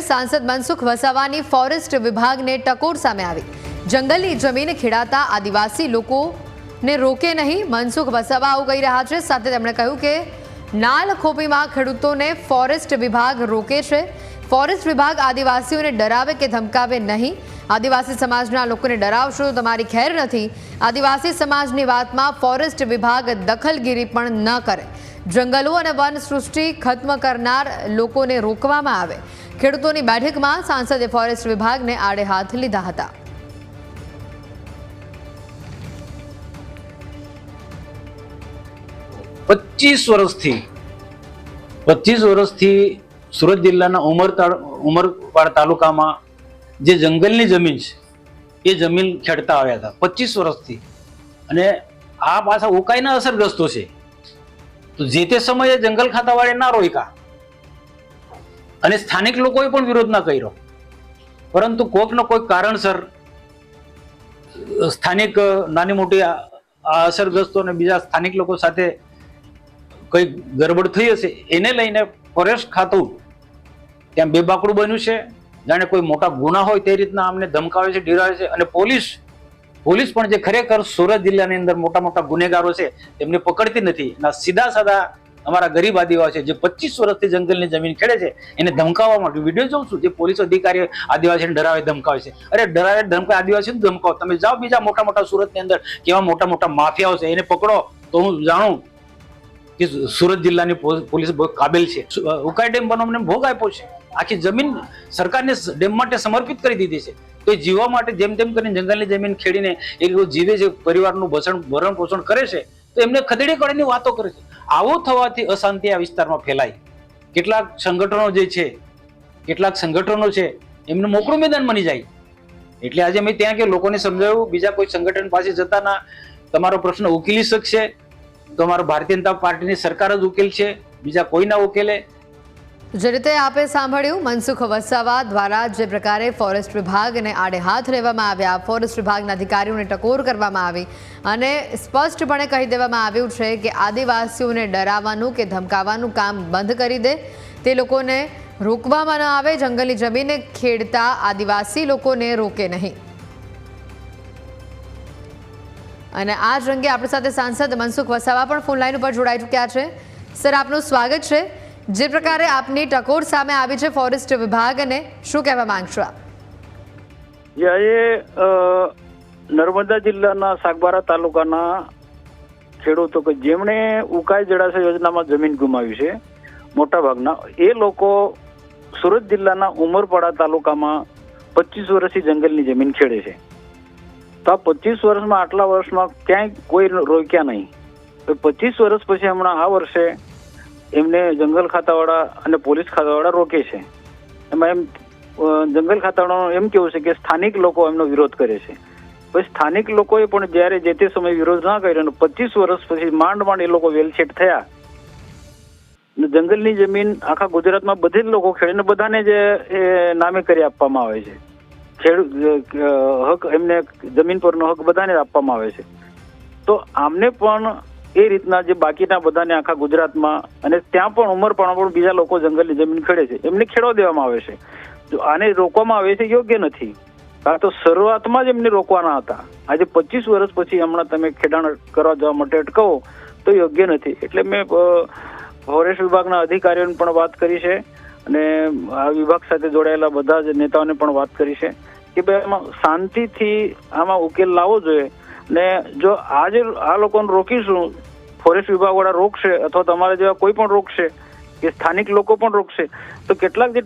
સાંસદ મનસુખ વસાવાની ફોરેસ્ટ વિભાગને ટકોર સામે આવી. જંગલની જમીન ખેડાતા આદિવાસી લોકોને રોકે નહીં. મનસુખ વસાવા આવું કહી રહ્યા છે. સાથે તેમણે કહ્યું કે નાલ ખોપીમાં ખેડૂતોને ફોરેસ્ટ વિભાગ રોકે છે. ફોરેસ્ટ વિભાગ આદિવાસીઓને ડરાવે કે ધમકાવે નહીં. આદિવાસી સમાજના લોકોને ડરાવશો તો તમારી ખેર નથી. આદિવાસી સમાજની વાતમાં ફોરેસ્ટ વિભાગ દખલગીરી પણ ન કરે. જંગલો અને વન સૃષ્ટિ ખત્મ કરનાર લોકોને રોકવામાં આવે. ખેડૂતોની બેઠકમાં સાંસદે ફોરેસ્ટ વિભાગને આડે હાથ લીધા હતા. પચીસ વર્ષથી પચીસ વર્ષથી સુરત જિલ્લાના ઉમર ઉમરપાડ તાલુકામાં જે જંગલની જમીન છે, એ જમીન ખેડતા આવ્યા હતા પચીસ વર્ષથી. અને આ પાછા ઉકાઈના અસરગ્રસ્તો છે. તો જે તે સમયે જંગલ ખાતાવાળે ના રોક્યા અને સ્થાનિક લોકોએ પણ વિરોધ ના કર્યો. પરંતુ કોઈકનો કોઈક કારણસર સ્થાનિક, નાની મોટી અસરગ્રસ્તો અને બીજા સ્થાનિક લોકો સાથે કઈ ગરબડ થઈ હશે, એને લઈને ફોરેસ્ટ ખાતું, ત્યાં બેબાકડું બન્યું છે જાણે કોઈ મોટા ગુના હોય તે રીતના અમને ધમકાવે છે, ડરાવે છે અને પોલીસ પોલીસ પણ જે ખરેખર સુરત જિલ્લાની અંદર મોટા મોટા ગુનેગારો છે, તેમને પકડતી નથી. સીધા સાદા અમારા ગરીબ આદિવાસી જે પચીસ વર્ષથી જંગલની જમીન ખેડે છે, એને ધમકાવવા માટે વીડિયો જોઉં છું, જે પોલીસ અધિકારી આદિવાસીને ડરાવે, ધમકાવે છે. અરે ડરાવે, ધમકાવે, આદિવાસીને ધમકાવો. તમે જાઓ બીજા મોટા મોટા સુરતની અંદર, કેવા મોટા મોટા માફિયાઓ છે, એને પકડો. તો હું જાણું કે સુરત જિલ્લાની પોલીસ કાબિલ છે. ઉકાઈ ડેમ બનાવને ભોગ આપ્યો છે. આખી જમીન સરકારને ડેમ માટે સમર્પિત કરી દીધી છે. તો જીવવા માટે જેમ તેમ કરીને જંગલની જમીન ખેડીને એ જીવે છે, પરિવારનું ભસણ, ભરણ પોષણ કરે છે, તો એમને ખદેડી કળીની વાતો કરે છે. આવું થવાથી અશાંતિ આ વિસ્તારમાં ફેલાય. કેટલાક સંગઠનો જે છે, કેટલાક સંગઠનો છે, એમને મોકળું મેદાન બની જાય. એટલે આજે મેં ત્યાં કે લોકોને સમજાવ્યું, બીજા કોઈ સંગઠન પાસે જતા ના તમારો પ્રશ્ન ઉકેલી શકશે. તમારો ભારતીય જનતા પાર્ટીની સરકાર જ ઉકેલ છે બીજા કોઈ ના ઉકેલે. જે રીતે આપે સાંભળ્યું, મનસુખ વસાવા દ્વારા જે પ્રકારે ફોરેસ્ટ વિભાગને આડે હાથ લેવામાં આવ્યા, ફોરેસ્ટ વિભાગના અધિકારીઓને ટકોર કરવામાં આવી અને સ્પષ્ટપણે કહી દેવામાં આવ્યું છે કે આદિવાસીઓને ડરાવવાનું કે ધમકાવવાનું કામ બંધ કરી દે. તે લોકોને રોકવામાં ન આવે, જંગલની જમીને ખેડતા આદિવાસી લોકોને રોકે નહીં. અને આ જ અંગે આપણી સાથે સાંસદ મનસુખ વસાવા પણ ફોન લાઈન ઉપર જોડાઈ ચૂક્યા છે. સર, આપનું સ્વાગત છે. જે પ્રકારે આપની ટકોર સામે આવી છે ફોરેસ્ટ વિભાગ અને શું કહેવા માંગશો આપ? જ્યારે નર્મદા જિલ્લાના સાગબારા તાલુકાના ખેડૂતો કે જેમણે ઉકાઈ જળાશય યોજનામાં જમીન ગુમાવી છે, મોટાભાગના, એ લોકો સુરત જિલ્લાના ઉમરપાડા તાલુકામાં પચીસ વર્ષથી જંગલની જમીન ખેડે છે. તો આ પચીસ વર્ષમાં આટલા વર્ષમાં ક્યાંય કોઈ રોક્યા નહીં. તો પચીસ વર્ષ પછી હમણાં આ વર્ષે એમને જંગલ ખાતાવાળા અને પોલીસ ખાતાવાળા રોકે છે. એમાં એમ જંગલ ખાતાવાળાનું એમ કેવું છે કે સ્થાનિક લોકો એમનો વિરોધ કરે છે. પછી સ્થાનિક લોકોએ પણ જ્યારે જે તે સમયે વિરોધ ના કર્યો અને પચીસ વર્ષ પછી માંડ માંડ એ લોકો વેલછેટ થયા. જંગલની જમીન આખા ગુજરાતમાં બધે જ લોકો ખેડીને બધાને જ નામે કરી આપવામાં આવે છે. ખેડૂત હક એમને જમીન પરનો હક બધાને આપવામાં આવે છે. તો આમને પણ એ રીતના જે બાકીના બધાને આખા ગુજરાતમાં અને ત્યાં પણ ઉંમરપાડા પણ બીજા લોકો જંગલની જમીન ખેડે છે. એમને ખેડવા દેવામાં આવે છે. જો આને રોકવામાં આવે છે યોગ્ય નથી. કાં તો શરૂઆતમાં જ એમને રોકવાના હતા. આજે પચીસ વર્ષ પછી હમણાં તમે ખેડાણ કરવા જવા માટે અટકાવો તો યોગ્ય નથી. એટલે મેં ફોરેસ્ટ વિભાગના અધિકારીઓને પણ વાત કરી છે અને આ વિભાગ સાથે જોડાયેલા બધા જ નેતાઓને પણ વાત કરી છે કે ભાઈ આમાં શાંતિથી આમાં ઉકેલ લાવવો જોઈએ. ને જો આજે આ લોકોને રોકીશું ફોરેસ્ટ વિભાગ વાળા રોકશે અથવા તમારા જેવા કોઈ પણ રોકશે, કે સ્થાનિક લોકો પણ રોકશે, તો કેટલાક જે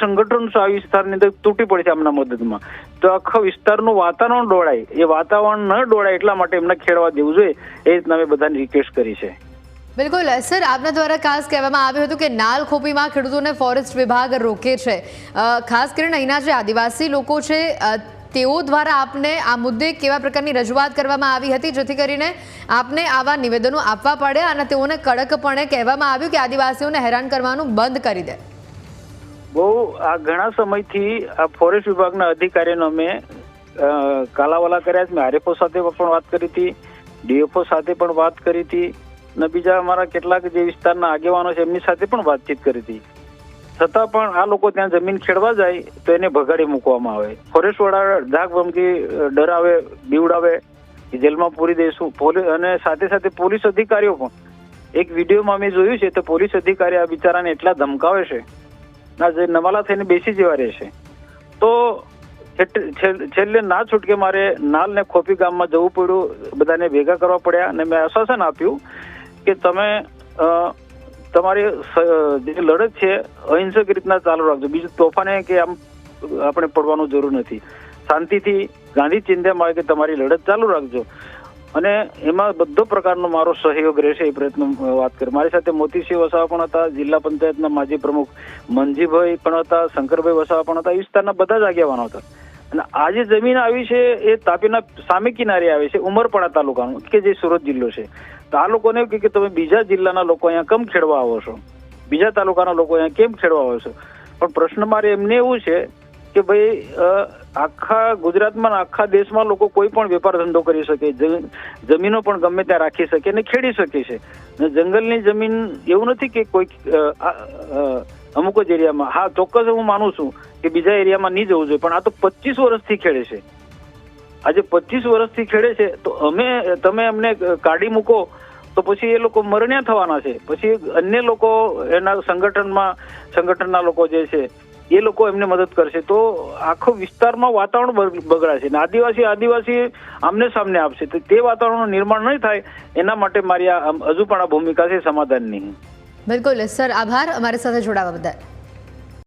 સંગઠનો છે આ વિસ્તારની અંદર તૂટી પડશે આમના મદદમાં. તો આખા વિસ્તારનું વાતાવરણ ડોળાય. એ વાતાવરણ ન ડોળાય એટલા માટે એમને ખેડવા દેવું જોઈએ. એ રીતના મેં બધાને રિક્વેસ્ટ કરી છે. બિલકુલ. સર, આપના દ્વારા ખાસ કહેવામાં આવ્યું હતું કે નાલ ખોપીમાં ખેડૂતોને ફોરેસ્ટ વિભાગ રોકે છે. ખાસ કરીને અહીંના જે આદિવાસી લોકો છે તેઓ દ્વારા આપને આ મુદ્દે કેવા પ્રકારની રજૂઆત કરવામાં આવી હતી, જેથી કરીને આપને આવા નિવેદનો આપવા પડે અને તેઓને કડકપણે કહેવામાં આવ્યું કે આદિવાસીઓને હેરાન કરવાનું બંધ કરી દે. બહુ, આ ઘણા સમયથી આ ફોરેસ્ટ વિભાગના અધિકારીનો અમે કાલાવાલા કર્યા છે. મેં આરએફઓ સાથે પણ વાત કરી હતી, ડીએફઓ સાથે પણ વાત કરી હતી અને બીજા અમારા કેટલાક જે વિસ્તારના આગેવાનો છે, એમની સાથે પણ વાતચીત કરી હતી. છતાં પણ આ લોકો ત્યાં જમીન ખેડવા જાય, તો એને ભગાડી મૂકવામાં આવે. ફોરેસ્ટ વાળા ધાક ધમકી ડરાવે, બીવડાવે, જેલમાં પૂરી દઈશું અને સાથે સાથે પોલીસ અધિકારીઓ પણ. એક વિડીયોમાં મેં જોયું છે, તો પોલીસ અધિકારી આ બિચારાને એટલા ધમકાવે છે. ના, જે નવાલા થઈને બેસી જવા રહેશે તો છેલ્લે ના છૂટકે મારે નાલ ને ખોપી ગામમાં જવું પડ્યું. બધાને ભેગા કરવા પડ્યા અને મેં આશ્વાસન આપ્યું કે તમે તમારી જે લડત છે, અહિંસક રીતના ચાલુ રાખજો. બીજું તોફાને કે આમ આપણે પડવાનું જરૂર નથી. શાંતિથી ગાંધી ચિંધ્યામાં કે તમારી લડત ચાલુ રાખજો. અને એમાં બધો પ્રકારનો મારો સહયોગ રહેશે એ પ્રયત્ન વાત કરી. મારી સાથે મોતીસિંહ વસાવા પણ હતા, જિલ્લા પંચાયતના માજી પ્રમુખ મનજીભાઈ પણ હતા, શંકરભાઈ વસાવા પણ હતા, એ વિસ્તારના બધા જ આગેવાનો હતા. અને આ જે જમીન આવી છે એ તાપીના સામે કિનારે આવે છે, ઉમરપાડા તાલુકાનું, કે જે સુરત જિલ્લો છે. તો આ લોકોને કે તમે બીજા જિલ્લાના લોકો અહીંયા કેમ ખેડવા આવો છો? બીજા તાલુકાના લોકો અહીંયા કેમ ખેડવા આવો છો? પણ પ્રશ્ન મારે એમને એવું છે કે ભાઈ આખા ગુજરાતમાં આખા દેશમાં લોકો કોઈ પણ વેપાર ધંધો કરી શકે જમીનો પણ ગમે ત્યાં રાખી શકે અને ખેડી શકે છે. ને જંગલની જમીન એવું નથી કે કોઈ અમુક જ એરિયામાં. હા, ચોક્કસ હું માનું છું કે બીજા એરિયામાં નહીં જવું જોઈએ, પણ આ તો પચીસ વર્ષથી ખેડે છે. આજે પચીસ વર્ષથી ખેડે છે. તો અમે, તમે એમને કાઢી મૂકો, તો પછી એ લોકો મરણ્યા થવાના છે. પછી અન્ય લોકો એના સંગઠનમાં, સંગઠનના લોકો જે છે, એ લોકો એમને મદદ કરશે. તો આખો વિસ્તારમાં વાતાવરણ બગ- બગડાશે અને આદિવાસી આદિવાસી આમને સામને આપશે. તો તે વાતાવરણનું નિર્માણ નહીં થાય, એના માટે મારી હજુ પણ આ ભૂમિકા છે સમાધાનની. બિલકુલ. સર, આભાર અમારી સાથે જોડાવા બદલ.